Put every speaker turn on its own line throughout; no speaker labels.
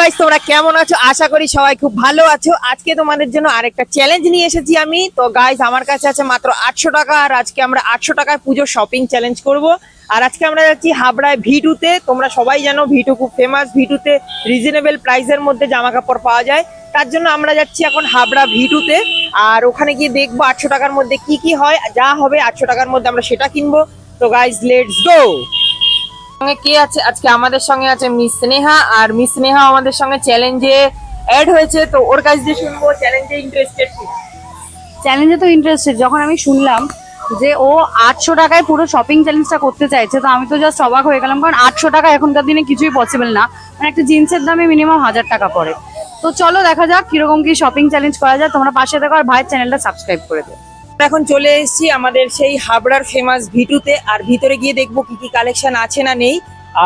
Guys তোমরা কেমন আছো? আশা করি সবাই খুব ভালো আছো। আজকে তোমাদের জন্য আরেকটা চ্যালেঞ্জ নিয়ে এসেছি আমি। তো গাইস আমার কাছে আছে মাত্র আটশো টাকা, আর আজকে আমরা আটশো টাকায় পুজো শপিং চ্যালেঞ্জ করব। আর আজকে আমরা যাচ্ছি হাবড়ায় ভিটুতে। তোমরা সবাই জানো ভিটু খুব ফেমাস ভিটুতে রিজনেবল প্রাইসের মধ্যে জামা কাপড় পাওয়া যায়। তার জন্য আমরা যাচ্ছি এখন হাবড়া ভিটুতে। আর ওখানে গিয়ে দেখব আটশো টাকার মধ্যে কি কি হয়। যা হবে আটশো টাকার মধ্যে আমরা সেটা কিনবো। তো গাইস লেটস গো সঙ্গে কে আছে? আজকে আমাদের সঙ্গে আছে মিস স্নেহা আর মিস স্নেহা আমাদের সঙ্গে চ্যালেঞ্জে অ্যাড হয়েছে। তো ওর কাছ দিয়ে শুনব চ্যালেঞ্জে ইন্টারেস্টেড
চ্যালেঞ্জে তো ইন্টারেস্টেড যখন আমি শুনলাম যে ও আটশো টাকায় পুরো শপিং চ্যালেঞ্জটা করতে চাইছে, তো আমি তো জাস্ট অবাক হয়ে গেলাম, কারণ আটশো টাকা এখনকার দিনে কিছুই পসিবল না। মানে একটা জিন্সের দামে মিনিমাম হাজার টাকা পড়ে। তো চলো দেখা যাক কীরকম কি শপিং চ্যালেঞ্জ করা যায়। তোমরা পাশে দেখো আর ভাইয়ের চ্যানেলটা সাবস্ক্রাইব করে
আমরা এখন চলে এসেছি আমাদের সেই হাবড়ার ফেমাস ভিটুতে আর ভিতরে গিয়ে দেখব কি কি কালেকশন আছে না নেই।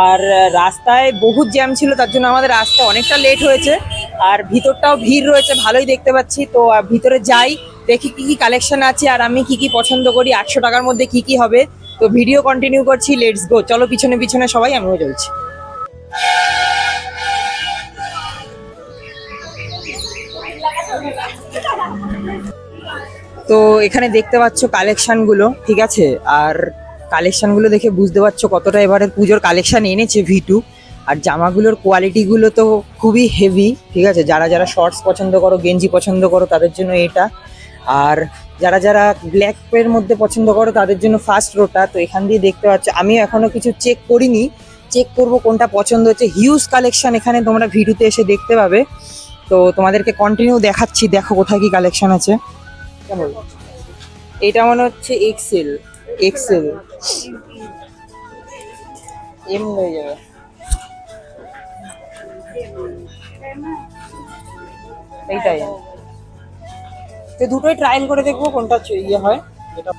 আর রাস্তায় বহুত জ্যাম ছিল, তার জন্য আমাদের আসতে অনেকটা লেট হয়েছে। আর ভিতরটাও ভিড় রয়েছে, ভালোই দেখতে পাচ্ছি। তো ভিতরে যাই, দেখি কি কি কালেকশন আছে, আর আমি কি কি পছন্দ করি, আটশো টাকার মধ্যে কি কি হবে। তো ভিডিও কন্টিনিউ করছি লেটস গো চলো, পিছনে পিছনে সবাই, আমিও চলছি তো এখানে দেখতে পাচ্ছ কালেকশনগুলো ঠিক আছে? আর কালেকশনগুলো দেখে বুঝতে পারছ কতটা এবারে পুজোর কালেকশন এনেছে ভিটু আর জামাগুলোর কোয়ালিটিগুলো তো খুবই হেভি ঠিক আছে? যারা যারা শর্টস পছন্দ করো, গেঞ্জি পছন্দ করো, তাদের জন্য এটা। আর যারা যারা ব্ল্যাক এর মধ্যে পছন্দ করো, তাদের জন্য ফার্স্ট রোটা তো এখান দিয়ে দেখতে পাচ্ছ, আমিও এখনও কিছু চেক করিনি। চেক করব কোনটা পছন্দ হচ্ছে। হিউজ কালেকশন এখানে তোমরা ভিডিওতে এসে দেখতে পাবে। তো তোমাদেরকে কন্টিনিউ দেখাচ্ছি, দেখো কোথায় কি কালেকশন আছে। কেমন? এটা মনে হচ্ছে এক্সেল এক্সেল এম হয়ে যাবে। এইটাই। তো দুটোই ট্রায়াল করে দেখব কোনটা ইয়ে হয়। যেটা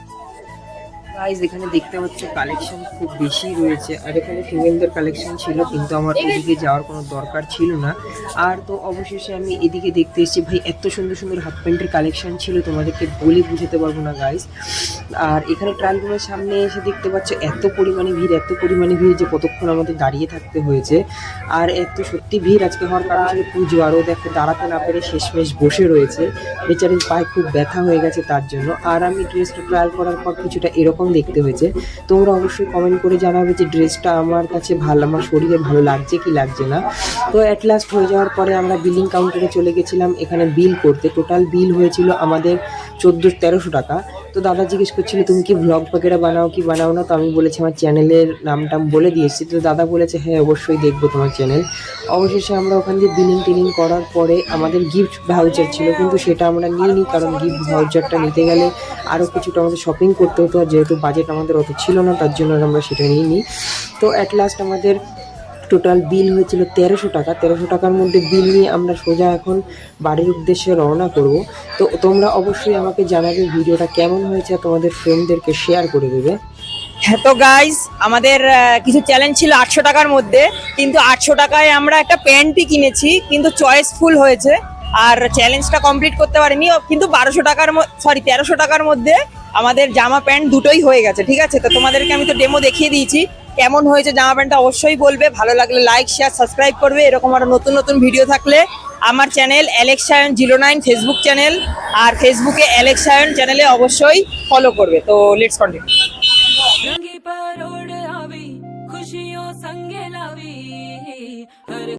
গাইজ এখানে দেখতে পাচ্ছ কালেকশন খুব বেশি রয়েছে। আর এখানে ফিমেলদের কালেকশন ছিল, কিন্তু আমার ওদিকে যাওয়ার কোনো দরকার ছিল না। আর তো অবশেষে আমি এদিকে দেখতে এসেছি, ভাই, এত সুন্দর সুন্দর হাফ প্যান্টের কালেকশন ছিল, তোমাদেরকে বলে বুঝাতে পারব না গাইজ আর এখানে ট্রায়াল রুমের সামনে এসে দেখতে পাচ্ছ, এত পরিমাণে ভিড়, এত পরিমাণে ভিড় যে কতক্ষণ আমাদের দাঁড়িয়ে থাকতে হয়েছে। আর এত সত্যি ভিড় আজকে হওয়ার কারণ ছিল পুজো, আরও দেখো দাঁড়াতে না পেরে শেষমেশ বসে রয়েছে। বেচারির পায়ে খুব ব্যথা হয়ে গেছে তার জন্য। আর আমি ড্রেসটা ট্রায়াল করার পর কিছুটা এরকম দেখতে হয়েছে। তোমরা অবশ্যই কমেন্ট করে জানাবে যে ড্রেসটা আমার কাছে ভালো, আমার শরীরে ভালো লাগছে কি লাগছে না। তো অ্যাট লাস্ট হয়ে যাওয়ার পরে আমরা বিলিং কাউন্টারে চলে গেছিলাম। এখানে বিল করতে। টোটাল বিল হয়েছিল আমাদের চোদ্দ তেরোশো টাকা। তো দাদা জিজ্ঞেস করছিল, তুমি কি ভ্লগ বগেরা বানাও কি বানাও না? তো আমি বলেছি, আমার চ্যানেলের নামটা বলে দিয়েছি। তো দাদা বলেছে হ্যাঁ অবশ্যই দেখব তোমার চ্যানেল। অবশেষে আমরা ওখান দিয়ে বিলিং টিলিং করার পরে আমাদের গিফট ভাউচার ছিল, কিন্তু সেটা আমরা নিইনি, কারণ গিফট ভাউচারটা নিতে গেলে আরও কিছুটা আমাদের শপিং করতে হতো, আর যেহেতু বাজেট আমাদের অত ছিল না, তার জন্য আমরা সেটা নিইনি। তো অ্যাট লাস্ট আমাদের টোটাল বিল হয়েছিল তেরোশো টাকা। তেরোশো টাকার মধ্যে বিল নিয়ে আমরা সোজা এখন বাড়ির উদ্দেশ্যে রওনা করব। তো তোমরা অবশ্যই আমাকে জানাবে ভিডিওটা কেমন হয়েছে, তোমাদের ফ্রেন্ডদেরকে শেয়ার করে দেবে। হ্যাঁ তো গাইজ আমাদের কিছু চ্যালেঞ্জ ছিল আটশো টাকার মধ্যে। কিন্তু আটশো টাকায় আমরা একটা প্যান্টই কিনেছি, কিন্তু চয়েসফুল হয়েছে। আর চ্যালেঞ্জটা কমপ্লিট করতে পারিনি। কিন্তু বারোশো টাকার সরি তেরোশো টাকার মধ্যে আমাদের জামা প্যান্ট দুটোই হয়ে গেছে, ঠিক আছে? তো তোমাদেরকে আমি তো ডেমো দেখিয়ে দিয়েছি। কেমন হয়েছে জামা প্যান্টটা অবশ্যই বলবে ভালো লাগলে লাইক শেয়ার সাবস্ক্রাইব করবে এরকম আরো নতুন নতুন ভিডিও থাকলে আমার চ্যানেল অ্যালেক্সায়ন জিরো নাইন ফেসবুক চ্যানেল আর ফেসবুকে অ্যালেক্সায়ন চ্যানেলে অবশ্যই ফলো করবে তো লেটস কন্টিনিউ
रंगी परोड़ आवी खुशियों संगे लावी हर